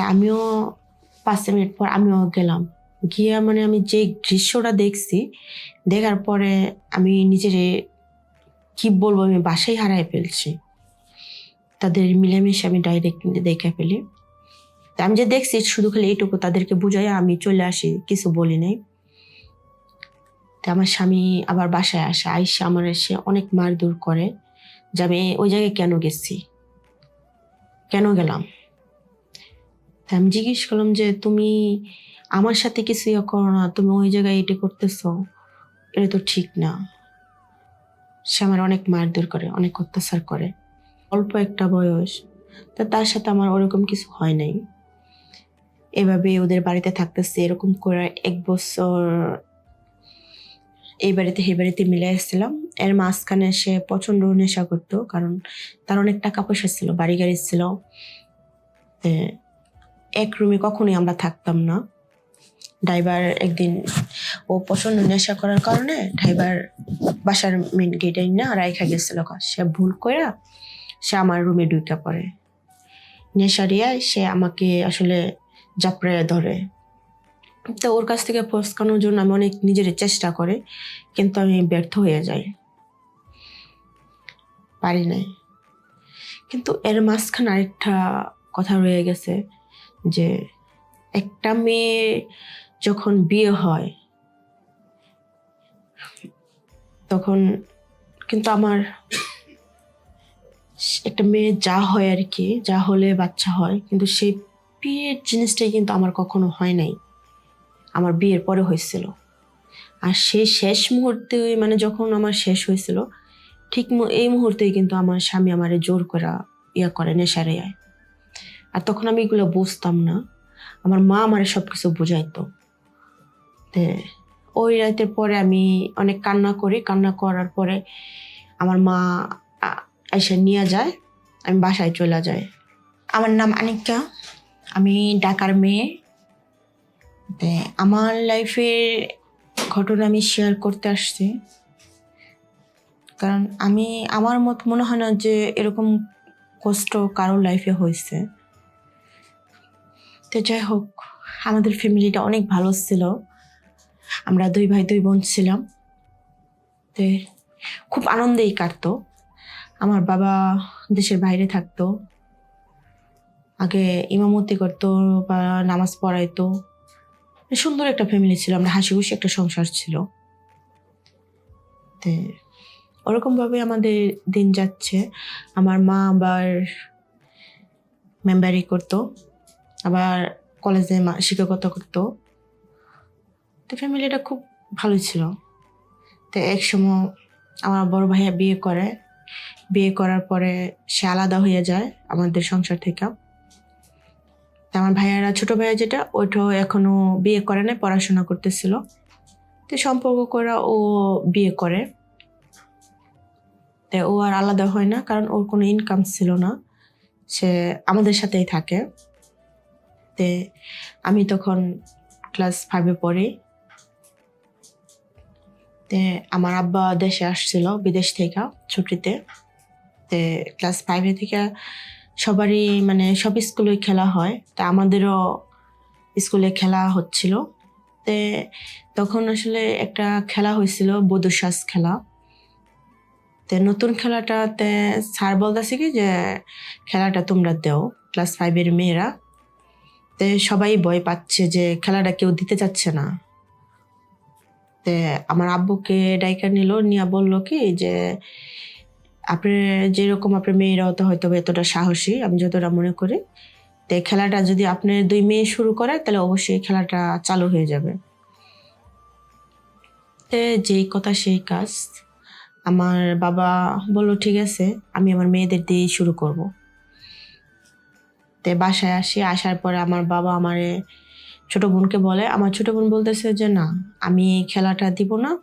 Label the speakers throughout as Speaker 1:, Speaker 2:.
Speaker 1: তা আমিও পাঁচ মিনিট পর আমিও গেলাম। গিয়ে মানে আমি যে দৃশ্যটা দেখছি, দেখার পরে আমি নিজের কি বলব, আমি বাসায় হারাই ফেলছি। তাদের মিলেমিশে আমি ডাইরেক্ট দেখে ফেলি। তা আমি যে দেখছি শুধু খালি এইটুকু তাদেরকে বুঝাই, আমি চলে আসি, কিছু বলি নাই। তা আমার স্বামী আবার বাসায় আসে, আইসে আমার এসে অনেক মারধর করে যে আমি ওই জায়গায় কেন গেছি? কেন গেলাম? আমি জিজ্ঞেস করলাম যে, তুমি আমার সাথে কিছু ইয়ে করো না, তুমি ওই জায়গায় এটা করতেছো, এটা তো ঠিক না। সে আমার অনেক মারধর করে, অনেক অত্যাচার করে। অল্প একটা বয়স, তা তার সাথে আমার ওরকম কিছু হয় নাই। এভাবে ওদের বাড়িতে থাকতেছে, এরকম করে এক বছর এই বাড়িতে, সেই বাড়িতে মিলে এসেছিলাম এর মাঝখানে সে প্রচণ্ড নেশা করতো, কারণ তার অনেক টাকা পয়সা ছিল, বাড়ি গাড়ি ছিল। এক রুমে কখনোই আমরা থাকতাম না। ড্রাইভার একদিন ও প্রচণ্ড নেশা করার কারণে ড্রাইভার বাসার মেন গেটে না রাইখা গেছিল। সে ভুল করে সে আমার রুমে ঢুকে পড়ে। নেশারিয়ায় সে আমাকে আসলে জাপড়ে ধরে। তো ওর কাছ থেকে ফসকানোর জন্য আমি অনেক নিজের চেষ্টা করে, কিন্তু আমি ব্যর্থ হয়ে যাই। পারি নাই। কিন্তু এর মাঝখানে আরেকটা কথা রয়ে গেছে। যে একটা মেয়ে যখন বিয়ে হয়, তখন কিন্তু আমার একটা মেয়ে যা হয় আর কি, যা হলে বাচ্চা হয়, কিন্তু সেই বিয়ের জিনিসটাই কিন্তু আমার কখনো হয় নাই। আমার বিয়ের পরে হয়েছিল। আর সেই শেষ মুহূর্তে মানে যখন আমার শেষ হয়েছিল, ঠিক এই মুহূর্তেই কিন্তু আমার স্বামী আমারে জোর করা ইয়া করে নেশারে আর তখন আমি এগুলো বুঝতাম না। আমার মা আমার সব কিছু বুঝাইতো ওই রাতের পরে আমি অনেক কান্না করি। কান্না করার পরে আমার মা এসে নিয়ে যায়, আমি বাসায় চলে যাই। আমার নাম আনিকা। আমি ঢাকার মেয়ে। তে আমার লাইফের ঘটনা আমি শেয়ার করতে আসছি। কারণ আমি, আমার মত মনে হয় না যে এরকম কষ্ট কারোর লাইফে হয়েছে তো যাই হোক, আমাদের ফ্যামিলিটা অনেক ভালো ছিল। আমরা দুই ভাই, দুই বোন ছিলাম। তো খুব আনন্দেই কাটতো। আমার বাবা দেশের বাইরে থাকতো। আগে ইমামতি করতো বা নামাজ পড়াইতো। সুন্দর একটা ফ্যামিলি ছিল, আমরা হাসি খুশি একটা সংসার ছিল। তো ওরকমভাবে আমাদের দিন যাচ্ছে। আমার মা আবার মেম্বারি করতো। আবার কলেজে মা শিক্ষকতা করতো। তো ফ্যামিলিটা খুব ভালো ছিল। তো এক সময় আমার বড় ভাইয়া বিয়ে করে। বিয়ে করার পরে সে আলাদা হয়ে যায় আমাদের সংসার থেকে। তো আমার ভাইয়ারা, ছোট ভাইয়া যেটা, ওইটাও এখনও বিয়ে করে নাই, পড়াশোনা করতেছিল। তো সম্পর্ক করা ও বিয়ে করে। তো ও আর আলাদা হয় না, কারণ ওর কোনো ইনকাম ছিল না। সে আমাদের সাথেই থাকে। তে আমি তখন ক্লাস ফাইভে পড়ি। তে আমার আব্বা দেশে আসছিল, বিদেশ থেকে ছুটিতে। তে ক্লাস ফাইভে থেকে সবারই মানে সব স্কুলে খেলা হয়। তা আমাদেরও স্কুলে খেলা হচ্ছিল। তে তখন আসলে একটা খেলা হয়েছিল বধুশ্বাস খেলা। তে নতুন খেলাটাতে স্যার বলতেছে কি যে, খেলাটা তোমরা দেও ক্লাস ফাইভের মেয়েরা। তে সবাই ভয় পাচ্ছে যে খেলাটা কেউ দিতে চাচ্ছে না। তে আমার আব্বুকে ডাইকা নিল, নিয়ে বলল কি যে, আপনি যেরকম আপনার মেয়েরাও তো হয়তো এতটা সাহসী, আমি যতটা মনে করি, তো খেলাটা যদি আপনার দুই মেয়ে শুরু করে তাহলে অবশ্যই খেলাটা চালু হয়ে যাবে। তে যেই কথা সেই কাজ, আমার বাবা বলল, ঠিক আছে, আমি আমার মেয়েদের দিয়েই শুরু করব। তে বাসায় আসি, আসার পরে আমার বাবা আমারে, ছোট বোনকে বলে, আমার ছোট বোন বলতেছে যে না, আমি এই খেলাটা দিব না,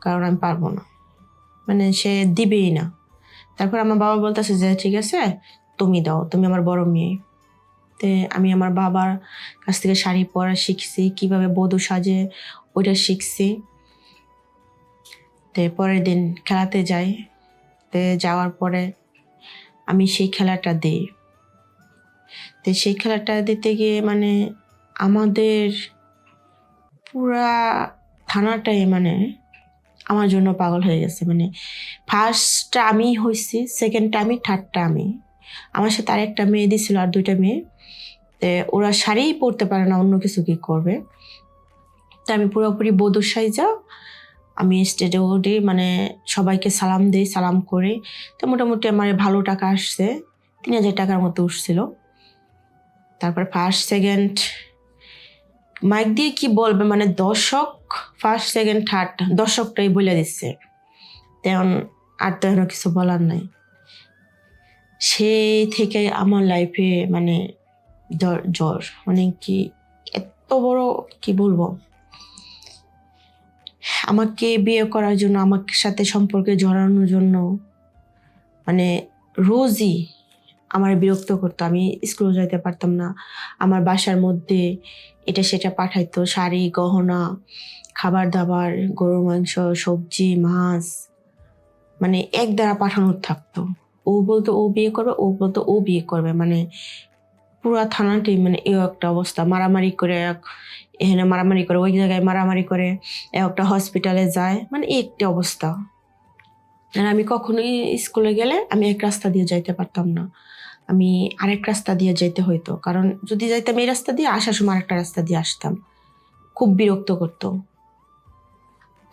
Speaker 1: কারণ আমি পারব না। মানে সে দিবেই না। তারপর আমার বাবা বলতেছে যে, ঠিক আছে, তুমি দাও, তুমি আমার বড় মেয়ে। তে আমি আমার বাবার কাছ থেকে শাড়ি পরা শিখছি, কীভাবে বধূ সাজে, ওইটা শিখছি। তে পরের দিন খেলাতে যাই। তে যাওয়ার পরে আমি সেই খেলাটা দিই। তো সেই খেলাটা দিতে গিয়ে মানে আমাদের পুরা থানাটাই মানে আমার জন্য পাগল হয়ে গেছে। মানে ফার্স্টটা আমি হয়েছি সেকেন্ডটা আমি থার্ডটা আমি। আমার সাথে আরেকটা মেয়ে দিছিল আর দুইটা মেয়ে। তো ওরা শাড়িই পরতে পারে না, অন্য কিছু কি করবে? তা আমি পুরোপুরি বধূর সাইজা। আমি স্টেজে উঠি মানে সবাইকে সালাম দিই, সালাম করে। তো মোটামুটি আমার ভালো টাকা আসছে, তিন হাজার টাকার মতো উঠছিল। তারপর ফার্স্ট সেকেন্ড মাইক দিয়ে কি বলবে? মানে দর্শক ফার্স্ট সেকেন্ড থার্ড দর্শকটাই বলে দিচ্ছে। তেমন আর তো এখনও কিছু বলার নাই। সেই থেকে আমার লাইফে মানে জ্বর। মানে কি এত বড়, কি বলব? আমাকে বিয়ে করার জন্য, আমার সাথে সম্পর্কে জড়ানোর জন্য মানে রোজই আমার বিরক্ত করতো। আমি স্কুলে যাইতে পারতাম না। আমার বাসার মধ্যে এটা সেটা পাঠাইতো, শাড়ি, গহনা খাবার দাবার গরুর মাংস, সবজি, মাছ। মানে এক দ্বারা পাঠানোর থাকতো। ও বলতো, ও বিয়ে করবে? ও বলতো, ও বিয়ে করবে। মানে পুরা থানাটি মানে এও একটা অবস্থা। মারামারি করে এক এখানে মারামারি করে, ওই জায়গায় মারামারি করে একটা হসপিটালে যায়। মানে একটা অবস্থা। আর আমি কখনোই স্কুলে গেলে আমি এক রাস্তা দিয়ে যাইতে পারতাম না। আমি আরেক রাস্তা দিয়ে যেতে হইতো। কারণ যদি যাইতাম এই রাস্তা দিয়ে, আসার সময় আরেকটা রাস্তা দিয়ে আসতাম। খুব বিরক্ত করতো।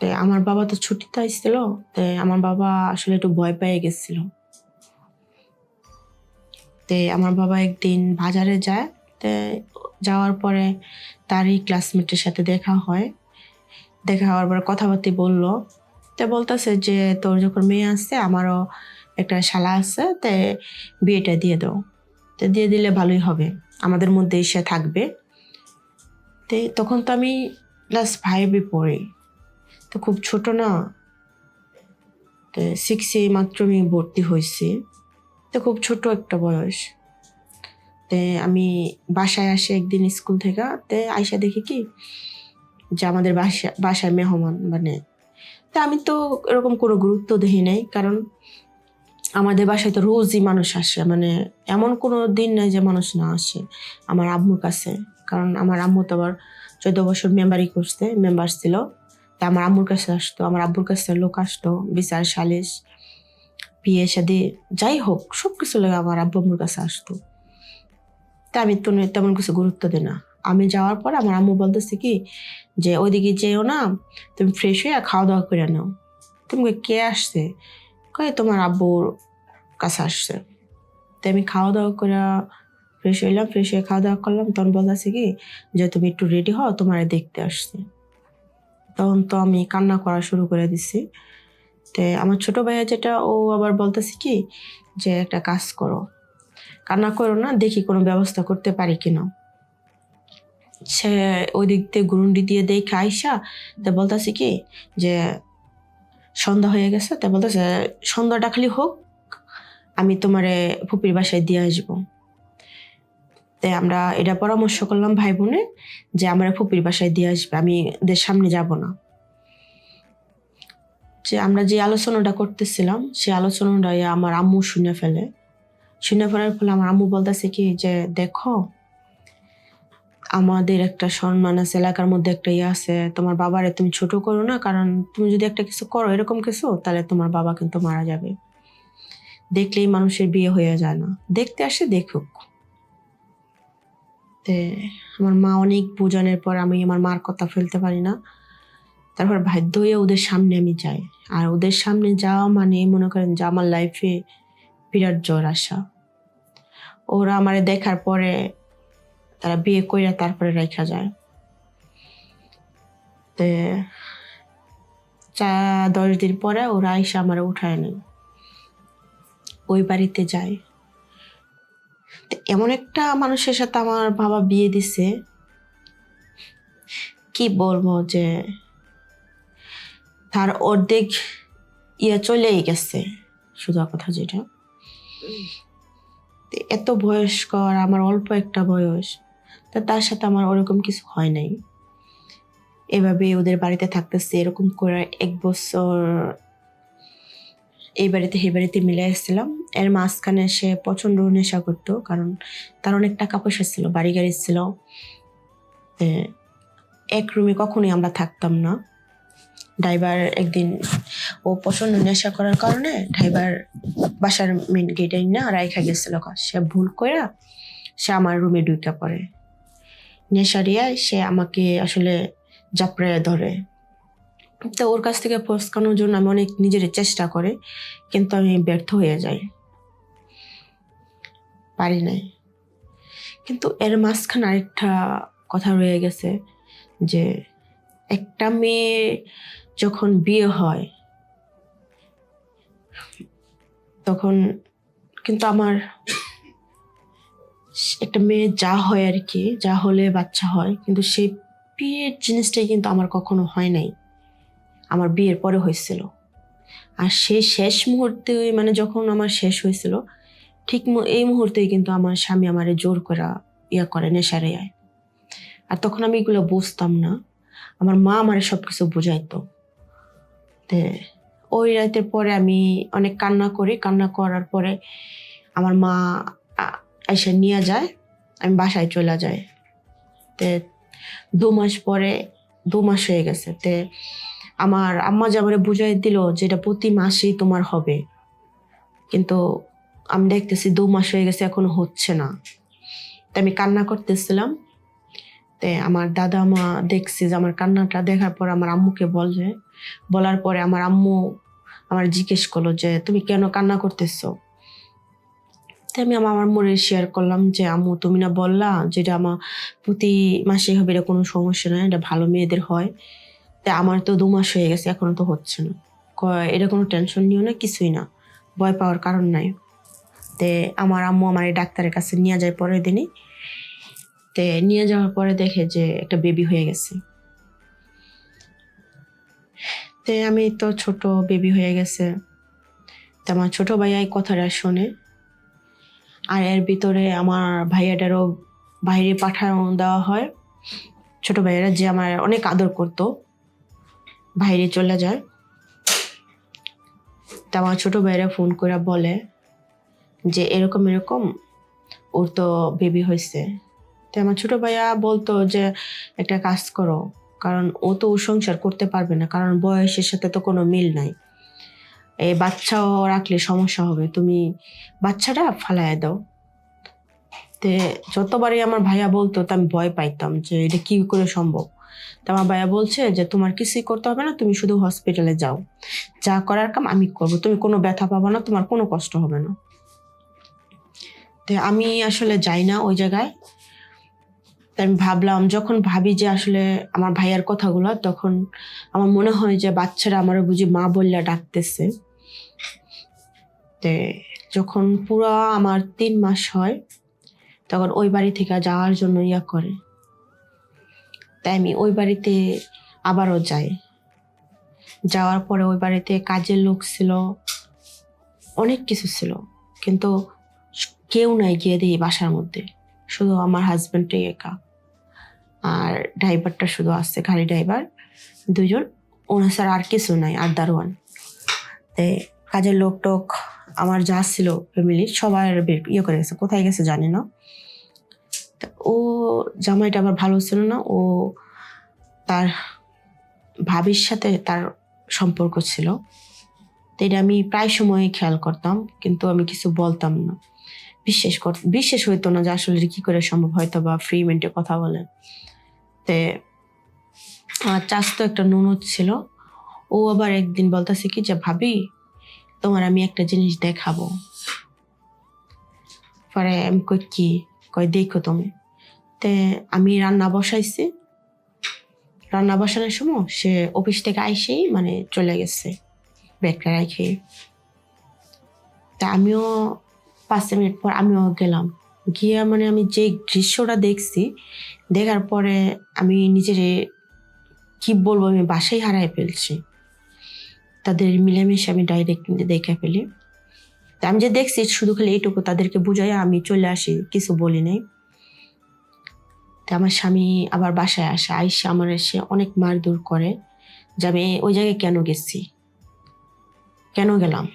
Speaker 1: তো আমার বাবা তো ছুটিতে আসছিল, তো আমার বাবা আসলে একটু ভয় পেয়ে গেছিল। তে আমার বাবা একদিন বাজারে যায়, তে যাওয়ার পরে তারই ক্লাসমেটের সাথে দেখা হয়। দেখা হওয়ার পরে কথাবার্তি বলল। তো বলতেছে যে, তোর যখন মেয়ে আসছে, আমারও একটা শালা আছে, তে বিয়েটা দিয়ে দাও। তো দিয়ে দিলে ভালোই হবে, আমাদের মধ্যে এসে থাকবে। তো তখন তো আমি ক্লাস ফাইভে পড়ি। তো খুব ছোট না। তো সিক্সে মাত্র আমি ভর্তি হয়েছি। তো খুব ছোট একটা বয়স। তে আমি বাসায় আসে একদিন স্কুল থেকে, তে আইসা দেখি কি, যে আমাদের বাসা, বাসায় মেহমান মানে তা আমি তো এরকম কোনো গুরুত্ব দেখি নাই, কারণ আমাদের বাসায় তো রোজই মানুষ আসে মানে এমন কোনো দিন নাই যে মানুষ না আসে আমার আম্মুর কাছে। কারণ আমার আম্মু তো আবার চোদ্দ বছর মেম্বারই করছে, মেম্বার ছিল। তা আমার আম্মুর কাছে আসতো, আমার আব্বুর কাছে লোক আসতো, বিচার, সালিশ, বিয়ে, সাদি, যাই হোক সব কিছু লাগে আমার আব্বু আম্মুর কাছে আসতো। তা আমি তো তেমন কিছু গুরুত্ব দিই না। আমি যাওয়ার পর আমার আম্মু বলতেছে কি যে, ওইদিকে যেও না, তুমি ফ্রেশ হয়ে খাওয়া দাওয়া করে নাও। তুমি কে আসছে? কয়ে তোমার আব্বুর কাছে আসছে। তো আমি খাওয়া দাওয়া করে ফ্রেশ হইলাম ফ্রেশ হয়ে খাওয়া দাওয়া করলাম। তখন বলতেছে কি যে, তুমি একটু রেডি হও, তোমার দেখতে আসছে। তখন তো আমি কান্না করা শুরু করে দিছি। তো আমার ছোট ভাইয়া যেটা, ও আবার বলতেছে কি যে, একটা কাজ করো। কান্না করো না, দেখি কোনো ব্যবস্থা করতে পারি কিনা সে ওই দিক দিয়ে গুরুন্ডি দিয়ে দেখে আইসা, তা বলতেছে কি যে সন্ধ্যা হয়ে গেছে, তা বলতেছে, সন্ধ্যাটা খালি হোক, আমি তোমারে ফুপির বাসায় দিয়ে আসব। তাই আমরা এটা পরামর্শ করলাম ভাই বোনে যে আমরা ফুপির বাসায় দিয়ে আসবে, আমি ওদের সামনে যাব না। যে আমরা যে আলোচনাটা করতেছিলাম সেই আলোচনাটা আমার আম্মু শুনে ফেলে। শুনে ফেলার ফলে আমার আম্মু বলতেছে কি যে, দেখো আমাদের একটা সম্মান আছে, এলাকার মধ্যে একটা ইয়ে আছে, তোমার বাবারে তুমি ছোট করো না, কারণ তুমি যদি একটা কিছু করো এরকম কিছু, তাহলে তোমার বাবা কিন্তু মারা যাবে। দেখলেই মানুষের বিয়ে হয়ে যায় না। দেখতে আসে, দেখুক। আমার মা অনেক বোঝানোর পর আমি আমার মার কথা ফেলতে পারি না। তারপর বাধ্য হয়ে ওদের সামনে আমি যাই। আর ওদের সামনে যাওয়া মানে মনে করেন যে আমার লাইফে বিরাট জ্বর আসা ওরা আমারে দেখার পরে তারা বিয়ে কইরা তারপরে রেখা যায়। তে চা দশ দিন পরে ওরা এসে আমার উঠায় নেই ওই বাড়িতে যায়। এমন একটা মানুষের সাথে আমার বাবা বিয়ে দিছে। কি বলব যে তার অর্ধেক ইয়ে চলেই গেছে, শুধু কথা যেটা। এত বয়স্কর আমার অল্প একটা বয়স। তা তার সাথে আমার ওরকম কিছু হয় নাই। এভাবে ওদের বাড়িতে থাকতেছে, এরকম করে এক বছর এই বাড়িতে, সেই বাড়িতে মিলে এসেছিলাম এর মাঝখানে সে প্রচণ্ড নেশা করতো, কারণ তার অনেক টাকা পয়সা ছিল, বাড়ি গাড়ি ছিল। এক রুমে কখনোই আমরা থাকতাম না। ড্রাইভার একদিন, ও প্রচণ্ড নেশা করার কারণে ড্রাইভার বাসার মেন গেটে না রাইখা গেছিল। সে ভুল কইরা সে আমার রুমে ঢুকে পড়ে। নেশারিয়ায় সে আমাকে আসলে জাপড়ে ধরে। তো ওর কাছ থেকে ফসকানোর জন্য আমি অনেক নিজের চেষ্টা করে, কিন্তু আমি ব্যর্থ হয়ে যাই। পারি নাই। কিন্তু এর মাঝখানে আরেকটা কথা রয়ে গেছে যে, একটা মেয়ে যখন বিয়ে হয়, তখন কিন্তু আমার একটা মেয়ে যা হয় আর কি, যা হলে বাচ্চা হয়, কিন্তু সেই বিয়ের জিনিসটাই কিন্তু আমার কখনো হয় নাই। আমার বিয়ের পরে হয়েছিল। আর সেই শেষ মুহূর্তে মানে যখন আমার শেষ হয়েছিল, ঠিক এই মুহূর্তেই কিন্তু আমার স্বামী আমারে জোর করে ইয়া করে নেশারে আয় আর তখন আমি এগুলো বুঝতাম না। আমার মা আমারে সব কিছু বুঝাইতো ওই রাতের পরে আমি অনেক কান্না করি। কান্না করার পরে আমার মা আ- এসে নিয়ে যায়, আমি বাসায় চলে যাই। তে দু মাস পরে, দু মাস হয়ে গেছে। তে আমার আম্মা যে আমারে বুঝাই দিল যে এটা প্রতি মাসেই তোমার হবে। কিন্তু আমি দেখতেছি দু মাস হয়ে গেছে, এখনও হচ্ছে না। তা আমি কান্না করতেছিলাম। তে আমার দাদা মা দেখছি যে আমার কান্নাটা দেখার পর আমার আম্মুকে বলছে। বলার পরে আমার আম্মু আমার জিজ্ঞেস করল যে, তুমি কেন কান্না করতেছো? তাই আমি আমার মনে শেয়ার করলাম যে, আম্মু, তুমি না বললা যেটা আমার প্রতি মাসে হবে, এটা কোনো সমস্যা নয়, এটা ভালো মেয়েদের হয়। তা আমার তো দু মাস হয়ে গেছে, এখনও তো হচ্ছে না। এটা কোনো টেনশন নিও না, কিছুই না, ভয় পাওয়ার কারণ নাই। তে আমার আম্মু আমার এই ডাক্তারের কাছে নিয়ে যায় পরের দিনই। তে নিয়ে যাওয়ার পরে দেখে যে, একটা বেবি হয়ে গেছে। তে আমি তো ছোট বেবি হয়ে গেছে। তা আমার ছোট ভাইয়া এই কথাটা শোনে। আর এর ভিতরে আমার ভাইয়াটারও বাইরে পাঠানো দেওয়া হয়। ছোট ভাইয়েরা যে আমার অনেক আদর করতো, বাইরে চলে যায়। তা আমার ছোট ভাইয়েরা ফোন করে বলে যে, এরকম এরকম, ওর তো বেবি হয়েছে। তো আমার ছোট ভাইয়া বলতো যে, একটা কাজ করো, কারণ ও তো সংসার করতে পারবে না, কারণ বয়সের সাথে তো কোনো মিল নাই। এই বাচ্চাও রাখলে সমস্যা হবে। তুমি বাচ্চাটা ফালায় দাও। তে যতবারই আমার ভাইয়া বলতো তো আমি ভয় পাইতাম যে এটা কি করে সম্ভব? তো আমার ভাইয়া বলছে যে, তোমার কিছুই করতে হবে না, তুমি শুধু হসপিটালে যাও। যা করার কাম আমি করব। তুমি কোনো ব্যথা পাবো না, তোমার কোনো কষ্ট হবে না। তো আমি আসলে যাই না ওই জায়গায়। আমি ভাবলাম, যখন ভাবি যে আসলে আমার ভাইয়ার কথাগুলো, তখন আমার মনে হয় যে বাচ্চারা আমারও বুঝি মা বললে ডাকতেছে। তে যখন পুরা আমার তিন মাস হয়, তখন ওই বাড়ি থেকে যাওয়ার জন্য ইয়া করে। তাই আমি ওই বাড়িতে আবারও যাই। যাওয়ার পরে ওই বাড়িতে কাজের লোক ছিল, অনেক কিছু ছিল, কিন্তু কেউ নাই গিয়ে দিই বাসার মধ্যে। শুধু আমার হাজব্যান্ডটাই একা। আর ড্রাইভারটা শুধু আসছে গাড়ি ড্রাইভার দুজন ওনার স্যার আর কিছু নাই, আর দারোয়ান। কাজের লোক টোক আমার যা ছিল ফ্যামিলি সবার ইয়ে করে গেছে। কোথায় গেছে জানি না। ও জামাইটা আবার ভালো ছিল না। ও তার ভাবির সাথে তার সম্পর্ক ছিল। তো এটা আমি প্রায় সময় খেয়াল করতাম, কিন্তু আমি কিছু বলতাম না। বিশ্বাস কর, বিশ্বাস হইতো না যে আসলে কি করে সম্ভব, হয়তো বা ফ্রি মেন্টে কথা বলে। তে আমার চাষ তো একটা ননদ ছিল। ও আবার একদিন বলতেছে কি, যে ভাবি, তোমার আমি একটা জিনিস দেখাবো। পরে আমি কই, কি? কয় দেখো তুমি। তে আমি রান্না বসাইছি। রান্না বসানোর সময় সে অফিস থেকে আইসেই মানে চলে গেছে ব্যাগটা রেখে। তা আমিও পাঁচ মিনিট পর আমিও গেলাম। গিয়ে মানে আমি যে দৃশ্যটা দেখছি, দেখার পরে আমি নিজের কি বলব, আমি বাসায় হারাই ফেলছি। তাদের মিলেমিশে আমি ডাইরেক্ট দেখে ফেলি। তা আমি যে দেখছি শুধু খালি এইটুকু তাদেরকে বুঝাই আমি চলে আসি, কিছু বলি নাই। তা আমার স্বামী আবার বাসায় আসে, আইসে আমার এসে অনেক মারধর করে যে আমি ওই জায়গায় কেন গেছি? কেন গেলাম?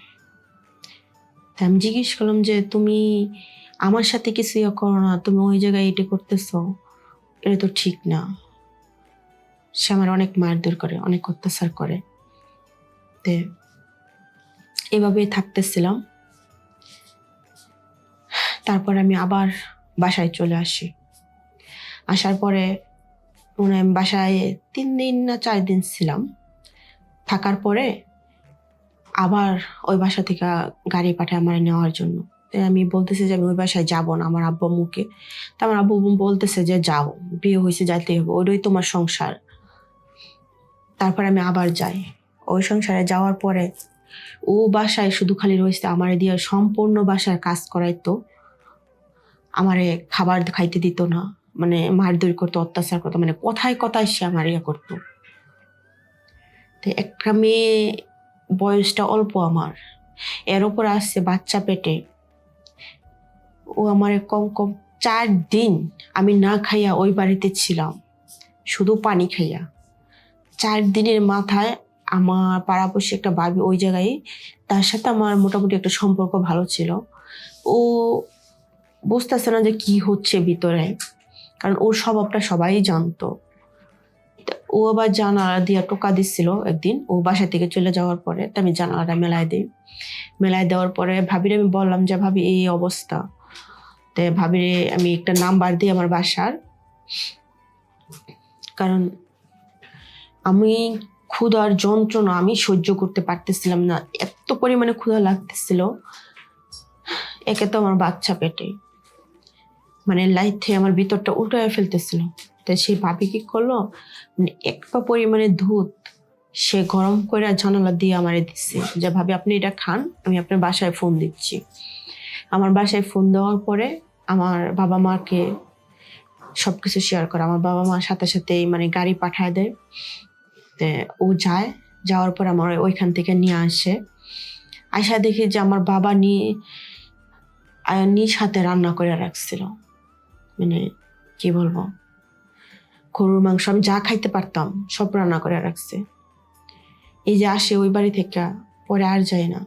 Speaker 1: তা আমি জিজ্ঞেস করলাম যে, তুমি আমার সাথে কিছু ইয়ে করো না, তুমি ওই জায়গায় এটা করতেছো, এটা তো ঠিক না। সে আমার অনেক মারধর করে, অনেক অত্যাচার করে। তে এভাবেই থাকতেছিলাম। তারপর আমি আবার বাসায় চলে আসি। আসার পরে মনে বাসায় তিন দিন না চার দিন ছিলাম। থাকার পরে আবার ওই বাসা থেকে গাড়ি পাঠায় আমার নেওয়ার জন্য। আমি বলতেছি যে আমি ওই বাসায় যাব না আমার আব্বু মুখে তা আমার আব্বু আম্মু বলতেছে যে যাও, বিয়ে হয়েছে, যাইতে হবে, ওইটাই তোমার সংসার। তারপর আমি আবার যাই। ওই সংসারে যাওয়ার পরে ও বাসায় শুধু খালি রয়েছে, আমারে দিয়ে সম্পূর্ণ বাসার কাজ করাইতো। আমারে খাবার খাইতে দিত না মানে মারধর করতো, অত্যাচার করতো মানে কথায় কথায় সে আমার ইয়ে করতো। তো একটা মেয়ে বয়সটা অল্প আমার, এর ওপর আসছে বাচ্চা পেটে। ও আমার কম কম চার দিন আমি না খাইয়া ওই বাড়িতে ছিলাম, শুধু পানি খাইয়া। চার দিনের মাথায় আমার পাড়াপড়শি একটা বাবি ওই জায়গায়, তার সাথে আমার মোটামুটি একটা সম্পর্ক ভালো ছিল। ও বুঝতেছে না যে কি হচ্ছে ভিতরে, কারণ ওর স্বভাবটা সবাই জানতো। ও আবার জানালা দিয়া টোকা দিচ্ছিল একদিন, ও বাসা থেকে চলে যাওয়ার পরে, তা আমি জানালাটা মেলায় দিই। মেলায় দেওয়ার পরে ভাবিরে আমি বললাম যে, ভাবি, এই অবস্থা। তো ভাবিরে আমি একটা নাম্বার দিই আমার বাসার, কারণ আমি ক্ষুধার যন্ত্রণা আমি সহ্য করতে পারতেছিলাম না। এত পরিমাণে ক্ষুধা লাগতেছিল। একে তো আমার বাচ্চা পেটে। মানে লাইট থেকে আমার ভিতরটা উল্টায় ফেলতেছিল। তো সেই ভাবি কি করল? মানে একটা পরিমাণে দুধ সে গরম করে জানালা দিয়ে আমারে দিচ্ছে যে, ভাবি, আপনি এটা খান, আমি আপনার বাসায় ফোন দিচ্ছি। আমার বাসায় ফোন দেওয়ার পরে আমার বাবা মাকে সব কিছু শেয়ার করে। আমার বাবা মার সাথে সাথে মানে গাড়ি পাঠায় দেয়। ও যায়। যাওয়ার পর আমার ওইখান থেকে নিয়ে আসে। আসা দেখি যে আমার বাবা নিয়ে নিজ হাতে রান্না করে রাখছিল। মানে কি বলব? গরুর মাংস আমি যা খাইতে পারতাম, সব রান্না করে রাখছে। এই যে আসে ওই বাড়ি থেকে, পরে আর যায় না।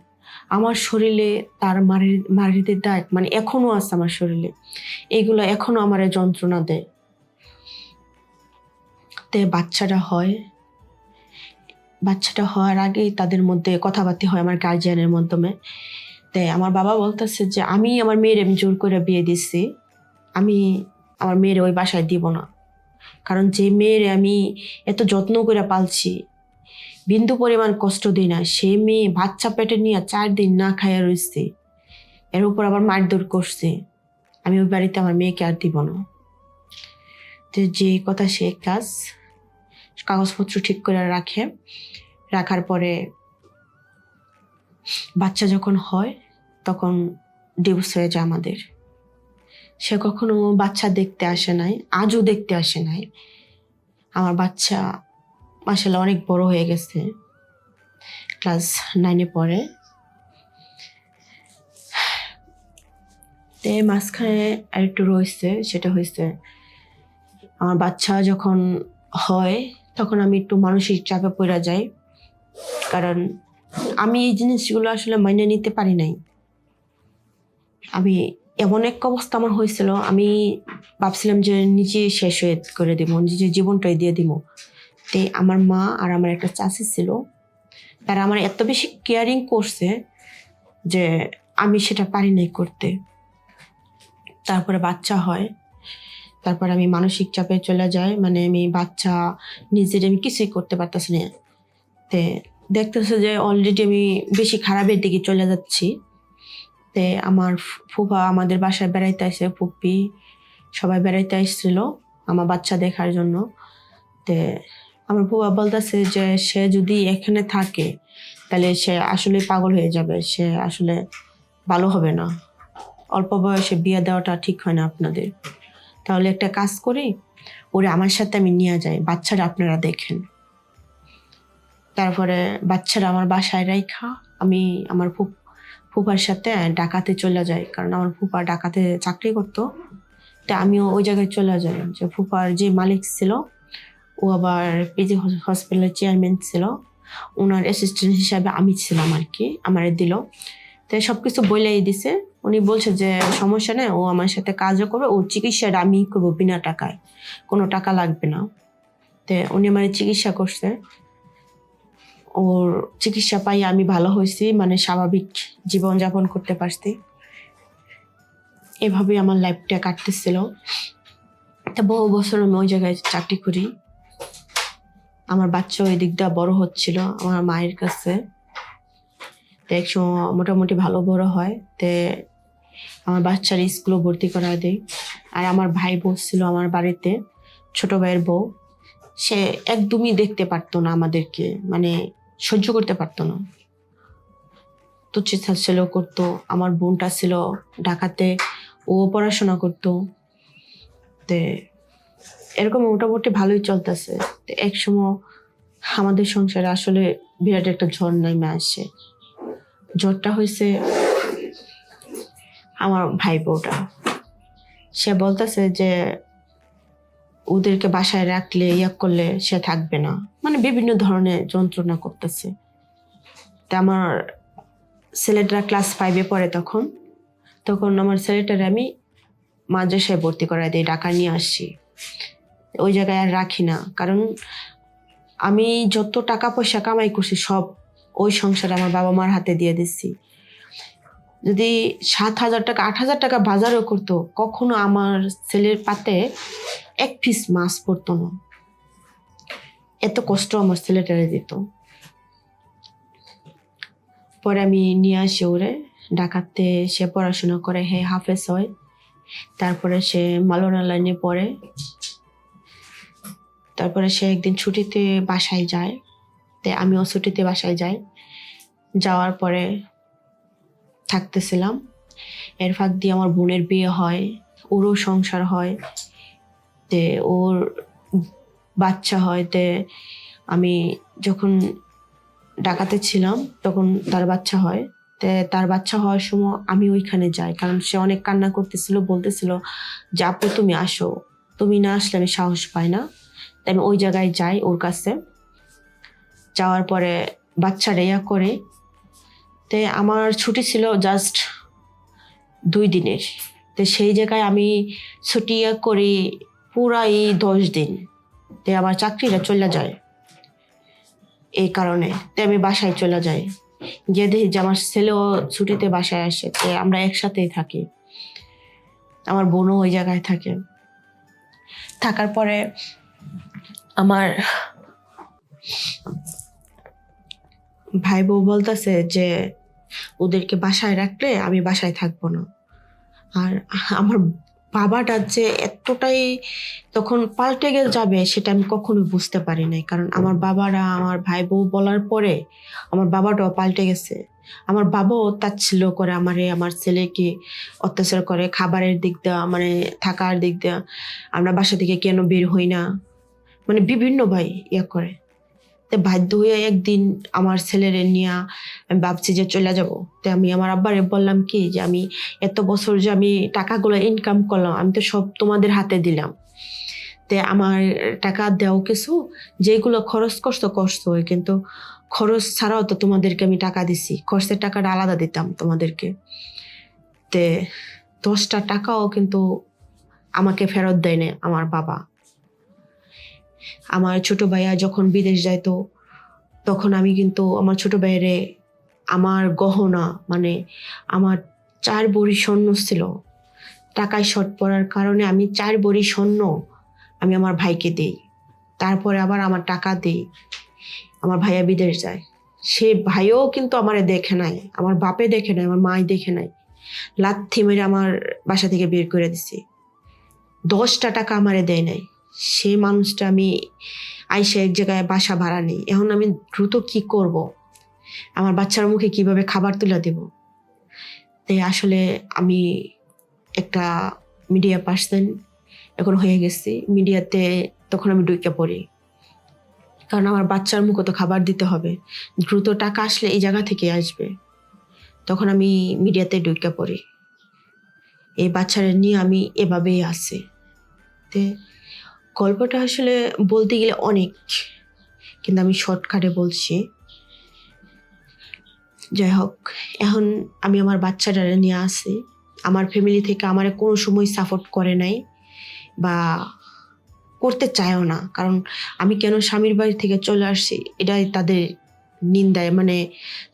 Speaker 1: আমার শরীরে তার মারি মারিদের দাগ মানে এখনও আছে আমার শরীরে। এগুলো এখনও আমার যন্ত্রণা দেয়। তে বাচ্চাটা হয় বাচ্চাটা হওয়ার আগেই তাদের মধ্যে কথাবার্তা হয় আমার গার্জিয়ানের মাধ্যমে। তাই আমার বাবা বলতেছে যে, আমি আমার মেয়ের আমি জোর করে বিয়ে দিচ্ছি আমি আমার মেয়ের ওই বাসায় দিব না। কারণ যে মেয়ের আমি এত যত্ন করে পালছি, বিন্দু পরিমাণ কষ্ট দিই না। সে মেয়ে বাচ্চা পেটে নিয়ে চার দিন না খাইয়া রয়েছে এর উপর আবার মারধর করছে। আমি ওই বাড়িতে আমার মেয়েকে আর দিব না। যে কথা সে কাজ কাগজপত্র ঠিক করে রাখে। রাখার পরে বাচ্চা যখন হয়, তখন ডিভোর্স হয়ে যায় আমাদের। সে কখনো বাচ্চা দেখতে আসে নাই, আজও দেখতে আসে নাই। আমার বাচ্চা মাসাল্লাহ অনেক বড় হয়ে গেছে। ক্লাস নাইনে পড়ে। তে মাঝখানে আরেকটু রয়েছে, সেটা হয়েছে আমার বাচ্চা যখন হয় তখন আমি একটু মানসিক চাপে পড়ে যাই। কারণ আমি এই জিনিসগুলো আসলে মাইনে নিতে পারি নাই। আমি এমন এক অবস্থা আমার হয়েছিল, আমি ভাবছিলাম যে নিজে শেষ হয়ে করে দিব, নিজের জীবনটাই দিয়ে দিব। তে আমার মা আর আমার একটা চাষি ছিল, তারা আমার এত বেশি কেয়ারিং করছে যে আমি সেটা পারি নাই করতে। তারপরে বাচ্চা হয় তারপর আমি মানসিক চাপে চলে যাই মানে আমি বাচ্চা নিজের আমি কিছুই করতে পারতেছি না। তে দেখতেছে যে অলরেডি আমি বেশি খারাপের দিকে চলে যাচ্ছি। তে আমার ফুফা আমাদের বাসায় বেড়াইতে আসে ফুপ্পি সবাই বেড়াইতে আসছিল আমার বাচ্চা দেখার জন্য। তে আমার ফুফা বলতেছে যে সে যদি এখানে থাকে, তাহলে সে আসলে পাগল হয়ে যাবে, সে আসলে ভালো হবে না। অল্প বয়সে বিয়ে দেওয়াটা ঠিক হয় না আপনাদের। তাহলে একটা কাজ করি, ওরে আমার সাথে আমি নিয়ে যাই, বাচ্চারা আপনারা দেখেন। তারপরে বাচ্চারা আমার বাসায় রাইখা, আমি আমার ফুপ, ফুপার সাথে ডাকাতে চলে যাই, কারণ আমার ফুপা ডাকাতে চাকরি করতো। তা আমিও ওই জায়গায় চলে যাই, যে ফুপার যে মালিক ছিল, ও আবার পিজি হসপিটালের চেয়ারম্যান ছিল। ওনার অ্যাসিস্ট্যান্ট হিসাবে আমি ছিলাম আর কি, আমারে দিল। তো সব কিছু বলেই দিছে। উনি বলছে যে, সমস্যা নেই, ও আমার সাথে কাজও করবে ও চিকিৎসাটা আমি করব বিনা টাকায়। কোনো টাকা লাগবে না। তো উনি আমার চিকিৎসা করছে। ওর চিকিৎসা পাই আমি ভালো হয়েছি মানে স্বাভাবিক জীবনযাপন করতে পারছি। এভাবে আমার লাইফটা কাটতেছিল। তা বহু বছর আমি ওই জায়গায় চাকরি করি। আমার বাচ্চা ওই দিক দিয়ে বড় হচ্ছিল, আমার মায়ের কাছে। তো একসময় মোটামুটি ভালো বড় হয়। তে আমার বাচ্চার স্কুলে ভর্তি করা দেয় আর আমার ভাই বসছিল আমার বাড়িতে, ছোট ভাইয়ের বউ। সে একদমই দেখতে পারতো না আমাদেরকে মানে সহ্য করতে পারতো না। তুচ্ছিত ছিল করতো, আমার বোনটা ছিল ঢাকাতে, ও পড়াশোনা করতো। তে এরকম মোটামুটি ভালোই চলতেছে। এক সময় আমাদের সংসারে আসলে বিরাট একটা ঝড় নেমে আসে। ঝড়টা হয়েছে আমার ভাই বউটা সে বলতেছে যে ওদেরকে বাসায় রাখলে, ইয়া করলে সে থাকবে না। মানে বিভিন্ন ধরনের যন্ত্রণা করতেছে। তা আমার ছেলেটা ক্লাস ফাইভে পড়ে তখন। তখন আমার ছেলেটার আমি মাদ্রাসায় ভর্তি করাই দিই, ঢাকা নিয়ে আসছি। ওই জায়গায় আর রাখি না। কারণ আমি যত টাকা পয়সা কামাই করছি, সব ওই সংসারে আমার বাবা মার হাতে দিয়ে দিচ্ছি যদি সাত হাজার টাকা, আট হাজার টাকা বাজারও করতো, কখনো আমার ছেলের পাতে এক পিস মাছ পড়তো না। এত কষ্ট আমার ছেলেটারে দিত। পরে আমি নিয়ে আসি ওরে, ডাকাতে সে পড়াশোনা করে, হে হাফেজ হয়। তারপরে সে মালনা লাইনে পড়ে। তারপরে সে একদিন ছুটিতে বাসায় যায়। তে আমিও ছুটিতে বাসায় যাই। যাওয়ার পরে থাকতেছিলাম। এর ফাঁক দিয়ে আমার বোনের বিয়ে হয়, ওরও সংসার হয়, তে ওর বাচ্চা হয়, তে আমি যখন ডাকাতে ছিলাম তখন তার বাচ্চা হয়। তে তার বাচ্চা হওয়ার সময় আমি ওইখানে যাই, কারণ সে অনেক কান্না করতেছিল, বলতেছিল যে, আপু, তুমি আসো। তুমি না আসলে আমি সাহস পাই না। তাই আমি ওই জায়গায় যাই ওর কাছে। যাওয়ার পরে বাচ্চা রেয়া করে। তে আমার ছুটি ছিল জাস্ট দুই দিনের। তো সেই জায়গায় আমি ছুটি করি পুরাই দশ দিন। তে আমার চাকরিটা চলে যায় এই কারণে। তে আমি বাসায় চলে যাই। গিয়ে দেখি যে আমার ছেলেও ছুটিতে বাসায় আসে। তে আমরা একসাথেই থাকি। আমার বোনও ওই জায়গায় থাকে। থাকার পরে আমার ভাই বউ বলতেছে যে, ওদেরকে বাসায় রাখলে আমি বাসায় থাকব না। আর আমার বাবাটা যে এতটাই তখন পাল্টে গে যাবে, সেটা আমি কখনো বুঝতে পারি নাই। কারণ আমার বাবারা, আমার ভাই বউ বলার পরে আমার বাবাটাও পাল্টে গেছে। আমার বাবাও তাচ্ছিল করে আমারে, আমার ছেলেকে অত্যাচার করে, খাবারের দিক দেওয়া মানে থাকার দিক দেওয়া আমরা বাসা থেকে কেন বের হই না? মানে বিভিন্ন ভাই ইয়া করে। তো বাধ্য হয়ে একদিন আমার ছেলেরে নিয়ে আমি ভাবছি যে চলে যাব। তো আমি আমার আব্বারে বললাম কি যে আমি এত বছর যে আমি টাকাগুলো ইনকাম করলাম, আমি তো সব তোমাদের হাতে দিলাম। তে আমার টাকা দেও কিছু যেগুলো খরচ করছ করছ, কিন্তু খরচ ছাড়াও তো তোমাদেরকে আমি টাকা দিছি। খরচের টাকাটা আলাদা দিতাম তোমাদেরকে। তে দশটা টাকাও কিন্তু আমাকে ফেরত দেয় না আমার বাবা। আমার ছোট ভাইয়া যখন বিদেশ যাইতো, তখন আমি কিন্তু আমার ছোট ভাইয়েরে আমার গহনা মানে আমার চার বড়ি স্বর্ণ ছিল। টাকায় শর্ট পড়ার কারণে আমি চার বড়ি স্বর্ণ আমি আমার ভাইকে দিই। তারপরে আবার আমার টাকা দিই। আমার ভাইয়া বিদেশ যায়। সে ভাইও কিন্তু আমারে দেখে নাই, আমার বাপে দেখে নাই, আমার মাই দেখে নাই। লাথি মেরে আমার বাসা থেকে বের করে দিছি। দশটা টাকা আমারে দেয় নাই। সে মানুষটা আমি আইসা এক জায়গায় বাসা ভাড়া নেই। এখন আমি দ্রুত কি করব? আমার বাচ্চার মুখে কীভাবে খাবার তুলে দেব? তাই আসলে আমি একটা মিডিয়া পার্সন এখন হয়ে গেছি। মিডিয়াতে তখন আমি ডুইকে পড়ি। কারণ আমার বাচ্চার মুখে তো খাবার দিতে হবে। দ্রুত টাকা আসলে এই জায়গা থেকে আসবে। তখন আমি মিডিয়াতে ডুইকে পড়ি। এই বাচ্চারা নিয়ে আমি এভাবেই আসি তে গল্পটা আসলে বলতে গেলে অনেক, কিন্তু আমি শর্টকাটে বলছি। যাই হোক, এখন আমি আমার বাচ্চাটা নিয়ে আসি। আমার ফ্যামিলি থেকে আমার কোনো সময় সাপোর্ট করে নাই বা করতে চায়ও না। কারণ আমি কেন স্বামীর বাড়ি থেকে চলে আসছি, এটাই তাদের নিন্দায়। মানে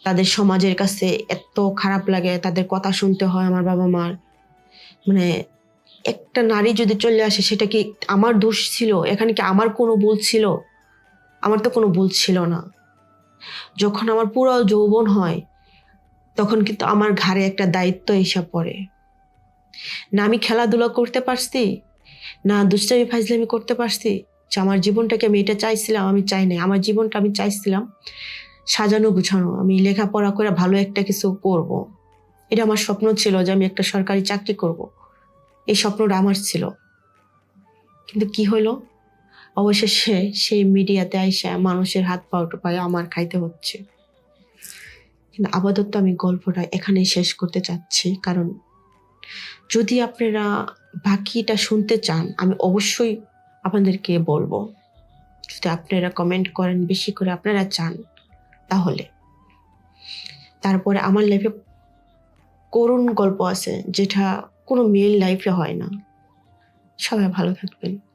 Speaker 1: তাদের সমাজের কাছে এত খারাপ লাগে, তাদের কথা শুনতে হয় আমার বাবা মার মানে একটা নারী যদি চলে আসে, সেটা কি আমার দোষ ছিল? এখানে কি আমার কোনো ভুল ছিল? আমার তো কোনো ভুল ছিল না। যখন আমার পুরো যৌবন হয়, তখন কিন্তু আমার ঘাড়ে একটা দায়িত্ব এসে পড়ে। না আমি খেলাধুলা করতে পারছি, না দুষ্টামি ফাজলামি করতে পারছি, যে আমার জীবনটাকে আমি এটা চাইছিলাম, আমি চাই নাই। আমার জীবনটা আমি চাইছিলাম সাজানো, গুছানো। আমি লেখাপড়া করে ভালো একটা কিছু করব। এটা আমার স্বপ্ন ছিল যে আমি একটা সরকারি চাকরি করব। এই স্বপ্নটা আমার ছিল। কিন্তু কি হলো অবশেষে সেই মিডিয়াতে আইসা মানুষের হাত পা পায়ে আমার খাইতে হচ্ছে। কিন্তু আপাতত আমি গল্পটা এখানেই শেষ করতে চাচ্ছি। কারণ যদি আপনারা বাকিটা শুনতে চান, আমি অবশ্যই আপনাদেরকে বলব। যদি আপনারা কমেন্ট করেন, বেশি করে আপনারা চান, তাহলে। তারপরে আমার লাইফে করুণ গল্প আছে, যেটা কোনো মেয়ের লাইফে হয় না। সবাই ভালো থাকবেন।